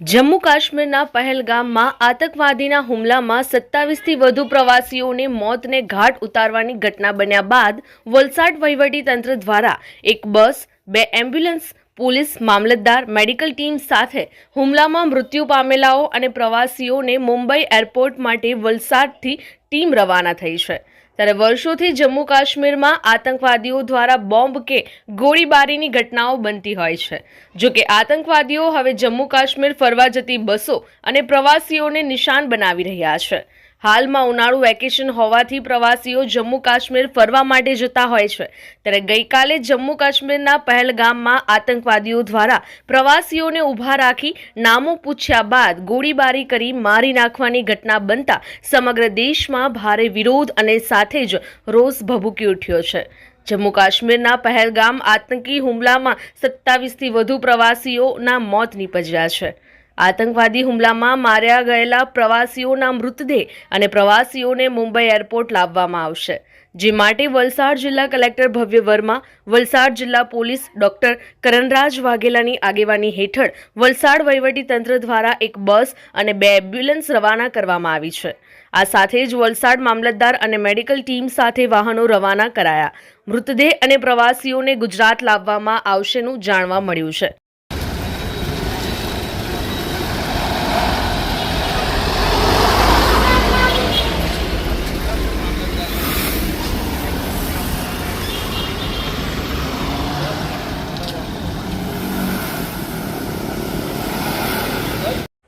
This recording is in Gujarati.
જમ્મુ કાશ્મીરના પહેલગામમાં આતંકવાદીના હુમલામાં સત્તાવીસથી વધુ પ્રવાસીઓને મોતને ઘાટ ઉતારવાની ઘટના બન્યા બાદ વલસાડ વહીવટીતંત્ર દ્વારા એક બસ, બે એમ્બ્યુલન્સ, પોલીસ, મામલતદાર, મેડિકલ ટીમ સાથે હુમલામાં મૃત્યુ પામેલાઓ અને પ્રવાસીઓને મુંબઈ એરપોર્ટ માટે વલસાડથી ટીમ રવાના થઈ છે. ત્યારે વર્ષોથી જમ્મુ કાશ્મીરમાં આતંકવાદીઓ દ્વારા બોમ્બ કે ગોળીબારીની ઘટનાઓ બનતી હોય છે. જો કે આતંકવાદીઓ હવે જમ્મુ કાશ્મીર ફરવા જતી બસો અને પ્રવાસીઓને નિશાન બનાવી રહ્યા છે. હાલમાં ઉનાળુ વેકેશન હોવાથી પ્રવાસીઓ જમ્મુ કાશ્મીર ફરવા માટે જતા હોય છે. ત્યારે ગઈકાલે જમ્મુ કાશ્મીરના પહેલગામમાં આતંકવાદીઓ દ્વારા પ્રવાસીઓને ઊભા રાખી નામો પૂછ્યા બાદ ગોળીબારી કરી મારી નાખવાની ઘટના બનતા સમગ્ર દેશમાં ભારે વિરોધ અને સાથે જ રોષ ભભૂકી ઉઠ્યો છે. જમ્મુ કાશ્મીરના પહેલગામ આતંકી હુમલામાં સત્તાવીસથી વધુ પ્રવાસીઓના મોત નીપજ્યા છે. આતંકવાદી હુમલામાં માર્યા ગયેલા પ્રવાસીઓના મૃતદેહ અને પ્રવાસીઓને મુંબઈ એરપોર્ટ લાવવામાં આવશે. જે માટે વલસાડ જિલ્લા કલેક્ટર ભવ્ય વર્મા, વલસાડ જિલ્લા પોલીસ ડોક્ટર કરણરાજ વાઘેલાની આગેવાની હેઠળ વલસાડ વહીવટીતંત્ર દ્વારા એક બસ અને બે એમ્બ્યુલન્સ રવાના કરવામાં આવી છે. આ સાથે જ વલસાડ મામલતદાર અને મેડિકલ ટીમ સાથે વાહનો રવાના કરાયા. મૃતદેહ અને પ્રવાસીઓને ગુજરાત લાવવામાં આવશેનું જાણવા મળ્યું છે.